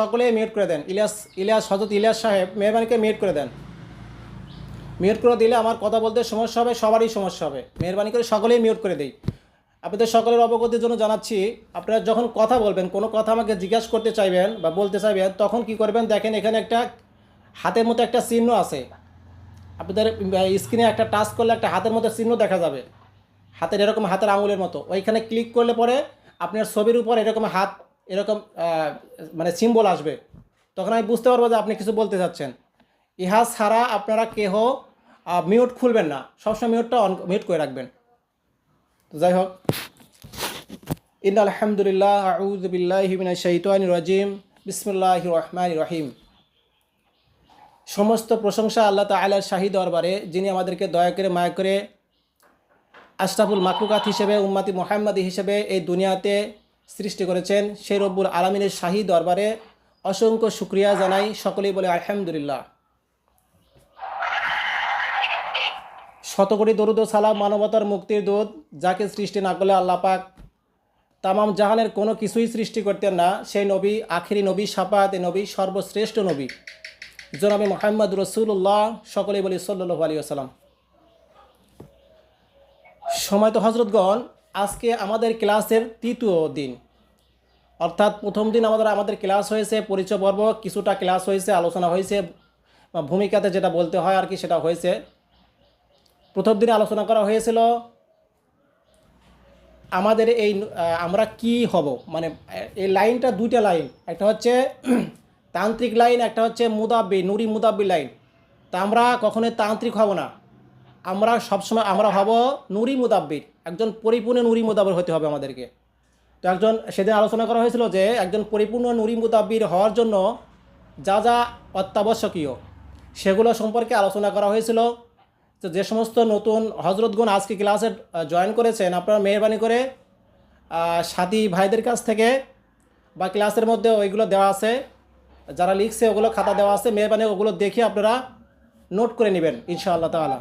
সকলে মিউট করে দেন। ইলিয়াস ইলিয়াস হজরত ইলিয়াস সাহেব মেহরবানিকে মিউট করে দেন। মিউট করে দিলে আমার কথা বলতে সমস্যা হবে, সবারই সমস্যা হবে। মেহরবানি করে সকলেই মিউট করে দিই। আপনাদের সকলের অবগতির জন্য জানাচ্ছি, আপনারা যখন কথা বলবেন, কোনো কথা আমাকে জিজ্ঞাসা করতে চাইবেন বা বলতে চাইবেন, তখন কি করবেন? দেখেন এখানে একটা হাতের মতো একটা চিহ্ন আছে। আপনাদের স্ক্রিনে একটা টাচ করলে একটা হাতের মতো চিহ্ন দেখা যাবে। হাতের এরকম হাতের আঙুলের মতো। ওইখানে ক্লিক করলে পরে আপনার ছবির উপর এরকম হাত এরকম মানে সিম্বল আসবে, তখন আমি বুঝতে পারব যে আপনি কিছু বলতে চাচ্ছেন ইহা ছাড়া আপনারা কেহ মিউট খুলবেন না। সবসময় মিউটটা অন মিউট করে রাখবেন। যাই হোক। ইন আলহামদুলিল্লাহ আউজ বিল্লাহিমিনা শৈতান রাজিম। বিসমুল্লাহ রহমান রহিম। সমস্ত প্রশংসা আল্লাহ তালার শাহী দরবারে, যিনি আমাদেরকে দয়া করে, মায়া করে, আশরাফুল মাকলুকাত হিসেবে, উম্মাতি মোহাম্মদী হিসেবে এই দুনিয়াতে সৃষ্টি করেছেন। সেই রব্বুল আলমিনের শাহী দরবারে অসংখ্য শুক্রিয়া জানাই। সকলেই বলে, আলহামদুলিল্লাহ। শতকোটি দরুদ সালাম মানবতার মুক্তির দুধ যাকে সৃষ্টি না করলে আল্লাহ পাক তামাম জাহানের কোনো কিছুই সৃষ্টি করতেন না। সেই নবী, আখিরি নবী সাপাত নবী, সর্বশ্রেষ্ঠ নবী। জনাবি মোহাম্মদ রসুল্লাহ সকলেই বলি সাল্লু আলী আসালাম সময় তো হজরতগণ আজকে আমাদের ক্লাসের তৃতীয় দিন। অর্থাৎ প্রথম দিন আমাদের আমাদের ক্লাস হয়েছে, পরিচয় পর্ব, কিছুটা ক্লাস হয়েছে, আলোচনা হয়েছে ভূমিকাতে যেটা বলতে হয় আর কি সেটা হয়েছে। প্রথম দিনে আলোচনা করা হয়েছিল, আমাদের এই আমরা কি হব? মানে এই লাইনটা দুইটা লাইন। একটা হচ্ছে তান্ত্রিক লাইন, একটা হচ্ছে মুদাব্বি, নুরি মুদাব্বি লাইন। তা আমরা কখনোই তান্ত্রিক হব না। আমরা সবসময়, আমরা হব নুরি মুদাব্বির। একজন পরিপূর্ণ নুরি মুদাব্বির হতে হবে আমাদেরকে। তো একজন, সেদিন আলোচনা করা হয়েছিল যে একজন পরিপূর্ণ নুরি মুদাব্বির হওয়ার জন্য যা যা অত্যাবশ্যকীয়, সেগুলো সম্পর্কে আলোচনা করা হয়েছিল। তো যে সমস্ত নতুন হজরতগুণ আজকে ক্লাসে জয়েন করেছেন, আপনারা মেহরবানি করে সাথী ভাইদের কাছ থেকে বা ক্লাসের মধ্যে ওইগুলো দেওয়া আছে, যারা লিখছে ওগুলো খাতা দেওয়া আছে, মেহরবানি ওগুলো দেখে আপনারা নোট করে নেবেন, ইনশাআল্লাহ তাআলা।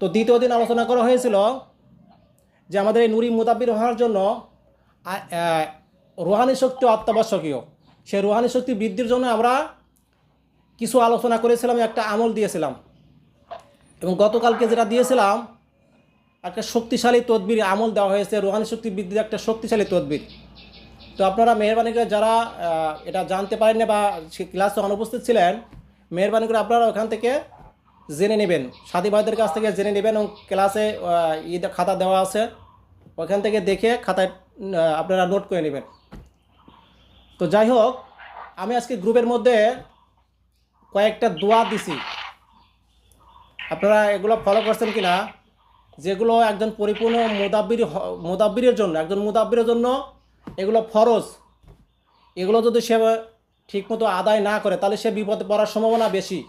তো দ্বিতীয় দিন আলোচনা করা হয়েছিল যে আমাদের এই নুরি মোতাবির হওয়ার জন্য রুহানি শক্তি অত্যাবশ্যকীয়। সেই রুহানি শক্তি বৃদ্ধির জন্য আমরা কিছু আলোচনা করেছিলাম, একটা আমল দিয়েছিলাম। এবং গতকালকে যেটা দিয়েছিলাম, একটা শক্তিশালী তদবির আমল দেওয়া হয়েছে। রুহানি শক্তি বৃদ্ধির একটা শক্তিশালী তদবির। তো আপনারা মেহরবানি করে যারা এটা জানতে পারেন না বা ক্লাসে অনুপস্থিত ছিলেন, মেহরবানি করে আপনারা ওখান থেকে জেনে নেবেন। সাথী ভাইদের কাছ থেকে জেনে নেবেন এবং ক্লাসে আহ, ই দে- খাতা দেওয়া আছে। ওখান থেকে দেখে খাতায় আপনারা নোট করে নেবেন। তো যাই হোক আমি আজকে গ্রুপের মধ্যে কয়েকটা দোয়া দিছি। আপনারা এগুলো ফলো করছেন কি না যেগুলো একজন পরিপূর্ণ মোদাব্বির মোদাব্বিরের জন্য একজন মোদাব্বিরের জন্য এগুলো ফরজ। এগুলো যদি সে ঠিকমতো আদায় না করে তাহলে সে বিপদে পড়ার সম্ভাবনা বেশি।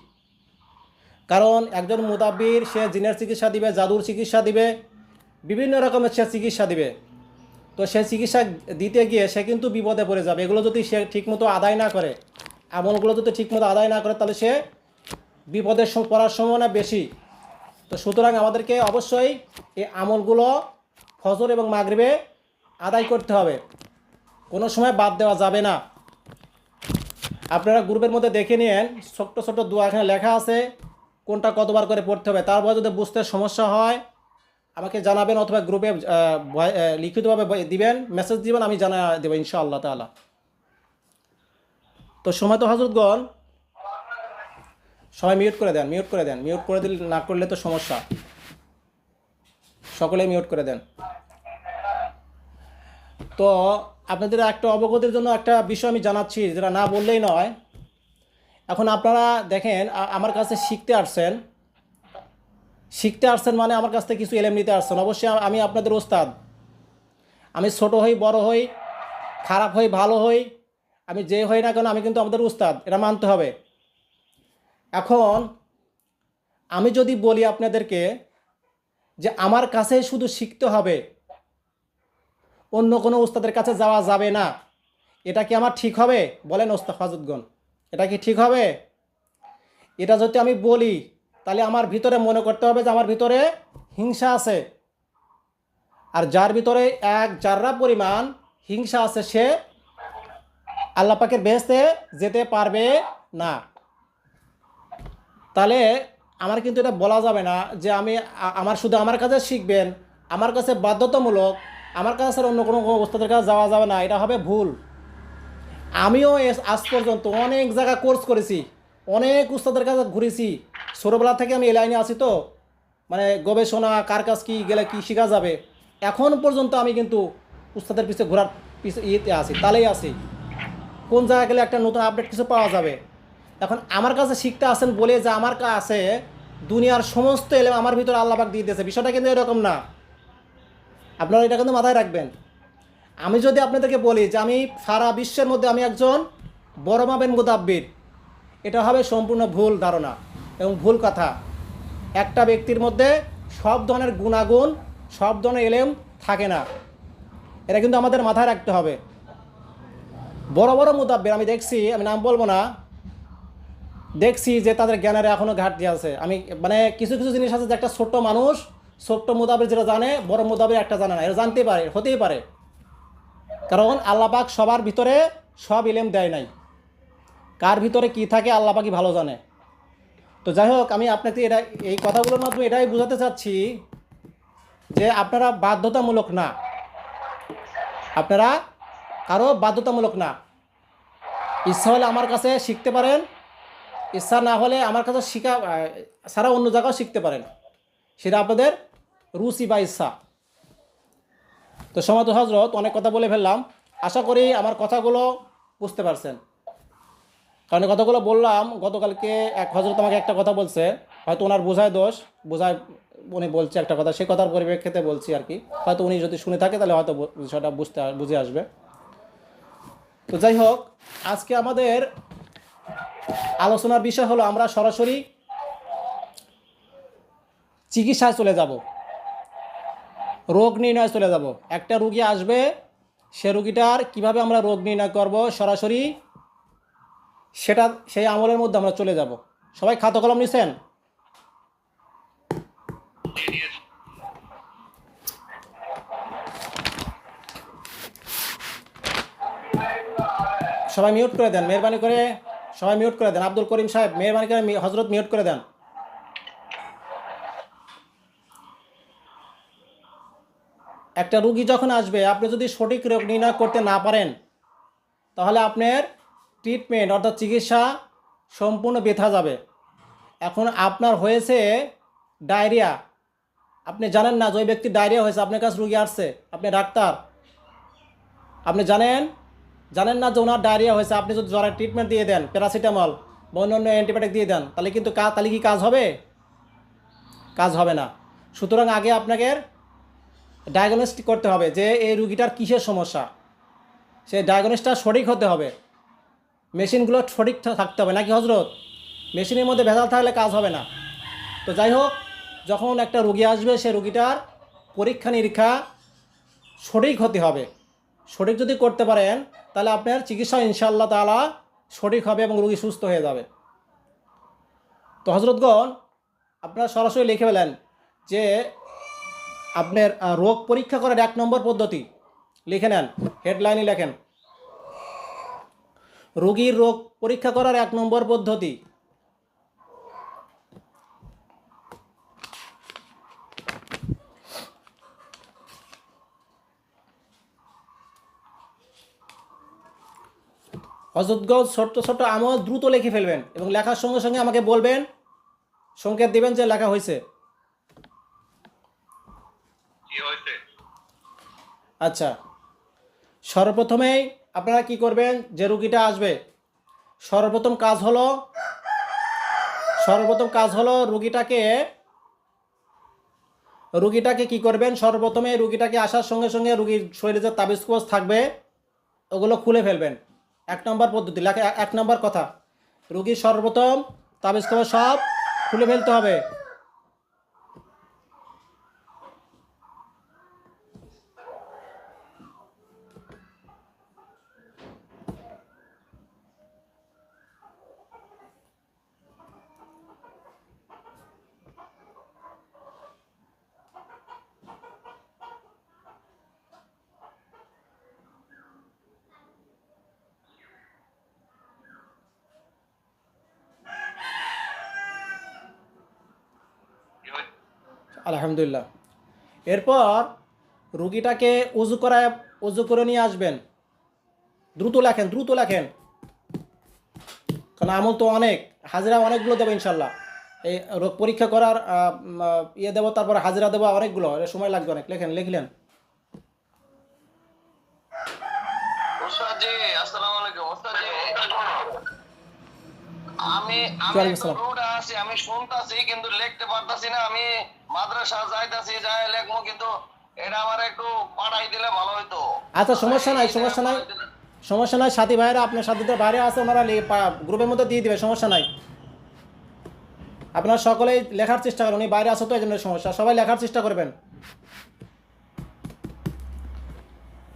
কারণ একজন মোদাব্বির, সে জিনের চিকিৎসা দিবে, জাদুর চিকিৎসা দিবে, বিভিন্ন রকমের সে চিকিৎসা দিবে। তো সে চিকিৎসা দিতে গিয়ে সে কিন্তু বিপদে পড়ে যাবে। এগুলো যদি সে ঠিকমতো আদায় না করে আমলগুলো যদি ঠিকমতো আদায় না করে, তাহলে সে বিপদের পড়ার সম্ভাবনা বেশি। তো সুতরাং আমাদেরকে অবশ্যই এই আমলগুলো ফজর এবং মাগরিবে আদায় করতে হবে। কোনো সময় বাদ দেওয়া যাবে না। আপনারা গ্রুপের মধ্যে দেখে নিন ছোট্ট ছোট্ট দোয়া এখানে লেখা আছে কোনটা কতবার করে পড়তে হবে, তারপর যদি বুঝতে সমস্যা হয়, আমাকে জানাবেন অথবা গ্রুপে লিখিতভাবে দিবেন মেসেজ দিবেন, আমি জানা দেবো ইনশাআল্লাহ তাআলা। তো সময় তো হজরতগণ, সবাই মিউট করে দেন মিউট করে দেন মিউট করে দিলে না করলে তো সমস্যা। সকলে মিউট করে দেন। তো আপনাদের একটা অবগতির জন্য একটা বিষয় আমি জানাচ্ছি, যেটা না বললেই নয় এখন আপনারা দেখেন আমার কাছে শিখতে আসছেন। শিখতে আসছেন মানে আমার কাছ থেকে কিছু এলেম নিতে আসছেন। অবশ্যই আমি আপনাদের ওস্তাদ। আমি ছোট হই, বড় হই, খারাপ হই, ভালো হই, আমি যে হই না কেন আমি কিন্তু আমাদের উস্তাদ এটা মানতে হবে। এখন আমি যদি বলি আপনাদেরকে যে আমার কাছে শুধু শিখতে হবে, অন্য কোনো উস্তাদের কাছে যাওয়া যাবে না। এটা কি আমার ঠিক হবে? বলেন ওস্তাদ এটা কি ঠিক হবে? এটা যদি আমি বলি, তাহলে আমার ভিতরে মনে করতে হবে যে আমার ভিতরে হিংসা আছে। আর যার ভিতরে এক জাররা পরিমাণ হিংসা আছে, সে আল্লাহ পাকের বেহেস্তে যেতে পারবে না। তাহলে আমার কিন্তু এটা বলা যাবে না যে আমি আমার শুধু আমার কাছে শিখবেন, আমার কাছে বাধ্যতামূলক, আমার কাছে অন্য কোনো ওস্তাদের কাছে যাওয়া যাবে না, এটা হবে ভুল। আমিও আজ পর্যন্ত অনেক জায়গা কোর্স করেছি। অনেক উস্তাদের কাছে ঘুরেছি। ছোটোবেলা থেকে আমি এই লাইনে আছি তো। মানে গবেষণা, কার কাজ কী, গেলে কী শেখা যাবে। এখন পর্যন্ত আমি কিন্তু উস্তাদের পিছিয়ে ঘোরার পিছিয়ে ইয়েতে আছি, তালেই আছি। কোন জায়গায় গেলে একটা নতুন আপডেট কিছু পাওয়া যাবে। এখন আমার কাছে শিখতে আসেন বলে যে আমার কাছে দুনিয়ার সমস্ত এলে আমার ভিতরে আল্লাহবাক দিয়ে দিয়েছে। বিষয়টা কিন্তু এরকম না। আপনারা এটা কিন্তু মাথায় রাখবেন। আমি যদি আপনাদেরকে বলি যে আমি সারা বিশ্বের মধ্যে আমি একজন বড় মাবেন মুদাব্বির, এটা হবে সম্পূর্ণ ভুল ধারণা এবং ভুল কথা। একটা ব্যক্তির মধ্যে সব ধরনের গুণাগুণ, সব ধরনের এলেম থাকে না। এটা কিন্তু আমাদের মাথায় রাখতে হবে। বড় বড় মুদাব্বির, আমি দেখছি, আমি নাম বলব না, দেখছি যে তাদের জ্ঞানের এখনও ঘাটতি আছে। আমি মানে কিছু কিছু জিনিস আছে যে একটা ছোট্ট মানুষ, ছোট্ট মুদাবির যেটা জানে, বড় মুদাবির একটা জানে না। এটা জানতে পারে, হতেই পারে। কারণ আল্লাপাক সবার ভিতরে সব ইলেম দেয় নাই। কার ভিতরে কি থাকে আল্লাপাকই ভালো জানে। তো যাই হোক, আমি আপনাকে এটা, এই কথাগুলোর মাধ্যমে এটাই বোঝাতে চাচ্ছি যে আপনারা বাধ্যতামূলক না। আপনারা কারও বাধ্যতামূলক না। ইচ্ছা হলে আমার কাছে শিখতে পারেন। ইচ্ছা না হলে আমার কাছে শিখা ছাড়া অন্য জায়গাও শিখতে পারেন। সেটা আপনাদের রুচি বা ইচ্ছা। তো সমাজ হজরত অনেক কথা বলে ফেললাম। আশা করি আমার কথাগুলো বুঝতে পারছেন। কারণ কথাগুলো বললাম, গতকালকে এক হজরত আমাকে একটা কথা বলছে। হয়তো ওনার বোঝায় দোষ, বোঝায় উনি বলছে একটা কথা, সেই কথার পরিপ্রেক্ষিতে বলছি আর কি। হয়তো উনি যদি শুনে থাকে, তাহলে হয়তো বিষয়টা বুঝতে বুঝে আসবে। তো যাই হোক, আজকে আমাদের আলোচনার বিষয় হলো আমরা সরাসরি চিকিৎসায় চলে যাব। রোগ নির্ণয় চলে যাব। একটা রুগী আসবে, সে রুগীটার কীভাবে আমরা রোগ নির্ণয় করব সরাসরি সেটা, সেই আমলের মধ্যে আমরা চলে যাব। সবাই খাতা কলম নিছেন? সবাই মিউট করে দেন, মেহরবানি করে, সবাই মিউট করে দেন। আব্দুল করিম সাহেব, মেহরবানি করে হজরত মিউট করে দেন। একটা রুগী যখন আসবে, আপনি যদি সঠিক রোগ নির্ণয় করতে না পারেন, তাহলে আপনার ট্রিটমেন্ট অর্থাৎ চিকিৎসা সম্পূর্ণ বেথা যাবে। এখন আপনার হয়েছে ডায়রিয়া। আপনি জানেন না যে ওই ব্যক্তির ডায়রিয়া হয়েছে, আপনার কাছে রুগী আসছে, আপনি ডাক্তার। আপনি জানেন জানেন না যে ওনার ডায়রিয়া হয়েছে, আপনি যদি জ্বরের ট্রিটমেন্ট দিয়ে দেন প্যারাসিটামল বা অন্যান্য অ্যান্টিবায়োটিক দিয়ে দেন, তাহলে কিন্তু কাজ তাহলে কি কাজ হবে? কাজ হবে না। সুতরাং আগে আপনাকে ডায়াগনস্টিক করতে হবে যে এই রুগীটার কিসের সমস্যা? সেই ডায়াগনোসটা সঠিক হতে হবে। মেশিনগুলো সঠিক থাকতে হবে। নাকি হজরত মেশিনের মধ্যে ভেজাল থাকলে কাজ হবে না। তো যাই হোক, যখন একটা রুগী আসবে, সে রুগীটার পরীক্ষা নিরীক্ষা সঠিক হতে হবে। সঠিক যদি করতে পারেন, তাহলে আপনার চিকিৎসা ইনশাল্লাহ তাআলা সঠিক হবে এবং রুগী সুস্থ হয়ে যাবে। তো হজরতগণ আপনারা সরাসরি লিখে ফেলেন যে আপনার রোগ পরীক্ষা করার এক নম্বর পদ্ধতি। লিখে নেন হেডলাইনে লেখেন। রোগীর রোগ পরীক্ষা করার এক নম্বর পদ্ধতি। হজরতগঞ্জ ছোট্ট ছোট্ট আমল দ্রুত লিখে ফেলবেন এবং লেখার সঙ্গে সঙ্গে আমাকে বলবেন, সংকেত দিবেন যে লেখা হয়েছে কি হয়েছে আচ্ছা সর্বপ্রথমেই আপনারা কি করবেন? যে রুগীটা আসবে, সর্বপ্রথম কাজ হলো, সর্বপ্রথম কাজ হলো রুগীটাকে রুগীটাকে কি করবেন? সর্বপ্রথমে রুগীটাকে আসার সঙ্গে সঙ্গে রুগীর শরীরে যে তাবিজ কোষ থাকবে, ওগুলো খুলে ফেলবেন। এক নম্বর পদ্ধতি এক নম্বর কথা, রুগীর সর্বপ্রথম তাবিজ কোষ সব খুলে ফেলতে হবে। আলহামদুলিল্লাহ। এরপর রুগীটাকে উজু করায় উজু করে নিয়ে আসবেন। দ্রুত লেখেন দ্রুত লেখেন। কারণ আমল তো অনেক হাজিরা অনেকগুলো দেবো ইনশাল্লাহ। এই রোগ পরীক্ষা করার ইয়ে দেবো তারপর হাজিরা দেবো অনেকগুলো সময় লাগবে অনেক। লেখেন লিখলেন। আমি আমি আছি আমি শুনতাছি কিন্তু লিখতে পারতাছি না আমি মাদ্রাসা যাইতাছি যাই লেখবো কিন্তু এটা আমার একটু পাঠাই দিলে ভালো হইতো। আচ্ছা সমস্যা নাই সমস্যা নাই। সমস্যা নাই সাথী ভাইরা আপনার সাথীদের বাইরে আছে ওনারা গ্রুপের মধ্যে দিয়ে দিবে সমস্যা নাই। আপনারা সকলেই লেখার চেষ্টা করেন উনি বাইরে আসো তো এই জন্য সমস্যা। সবাই লেখার চেষ্টা করবেন।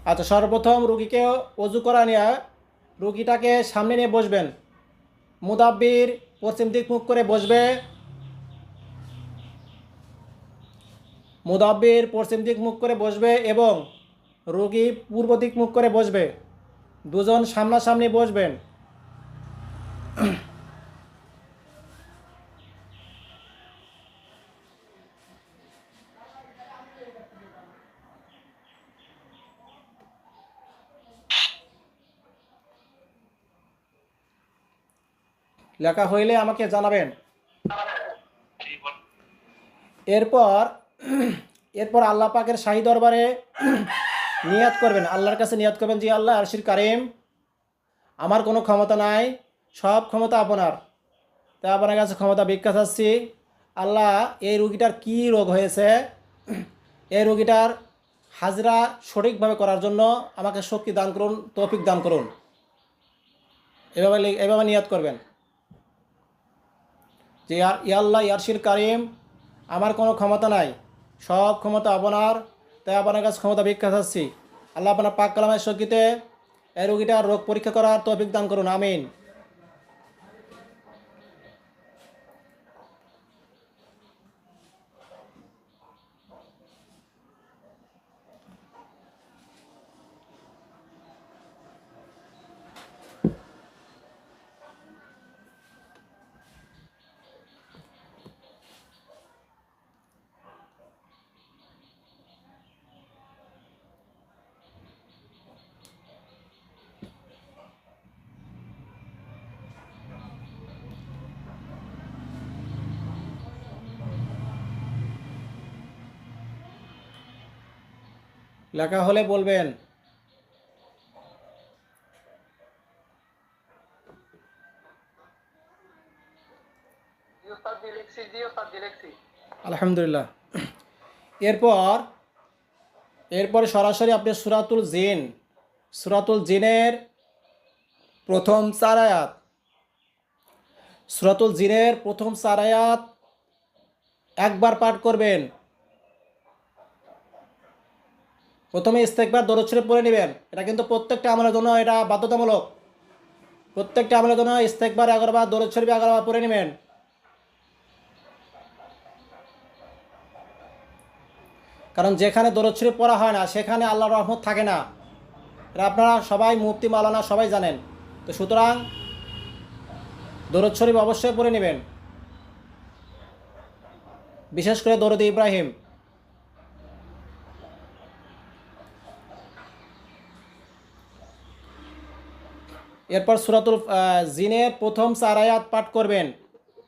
আচ্ছা সর্বপ্রথম রুগীকে অজু করা নিয়ে রুগীটাকে সামনে নিয়ে বসবেন। মুদাব্বির পশ্চিম দিক মুখ করে বসবে। মুদাব্বির পশ্চিম দিক মুখ করে বসবে এবং রোগী পূর্ব দিক মুখ করে বসবে। দুজন সামনাসামনি বসবেন। লেখা হইলে আমাকে জানাবেন। এরপর এরপর আল্লাহ পাকের শাহী দরবারে নিয়াত করবেন। আল্লাহর কাছে নিয়াত করবেন যে, আল্লাহ, আরশির কারিম, আমার কোনো ক্ষমতা নাই, সব ক্ষমতা আপনার। তাই আপনার কাছে ক্ষমতা ভিক্ষা চাচ্ছি আল্লাহ, এই রুগীটার কি রোগ হয়েছে? এই রুগীটার হাজরা সঠিকভাবে করার জন্য আমাকে শক্তি দান করুন, তৌফিক দান করুন। এভাবে এভাবে নিয়াত করবেন। যে আর ইয়াল্লাহ ইয়ারশির কারিম, আমার কোনো ক্ষমতা নাই। সব ক্ষমতা আপনার, তাই আপনার কাছে ক্ষমতা ভিক্ষা চাচ্ছি। আল্লাহ আপনার পাক কালামের শক্তিতে এই রোগীটার রোগ পরীক্ষা করার তৌফিক দান করুন, আমিন। লেখা হলে বলবেন। আলহামদুলিল্লাহ। এরপর এরপর সরাসরি আপনি সুরাতুল জিন সুরাতুল জিনের প্রথম চার আয়াত। সুরাতুল জিনের প্রথম চার আয়াত একবার পাঠ করবেন। প্রথমে ইস্তেকবার দরচ্ছরে পড়ে নেবেন। এটা কিন্তু প্রত্যেকটা আমলের জন্য এটা বাধ্যতামূলক। প্রত্যেকটা আমলের জন্য ইস্তেকবার এগারোবার, দরদ শরীফ এগারোবার পড়ে নেবেন। কারণ যেখানে দরদ শরীফ পড়া হয় না, সেখানে আল্লাহর রহমত থাকে না। এটা আপনারা সবাই মুফতি মালানা সবাই জানেন। তো সুতরাং দরদ শরীফ অবশ্যই পড়ে নেবেন। বিশেষ করে দরদ ইব্রাহিম। এরপর সুরাতুল জিনের প্রথম চার আয়াত পাঠ করবেন।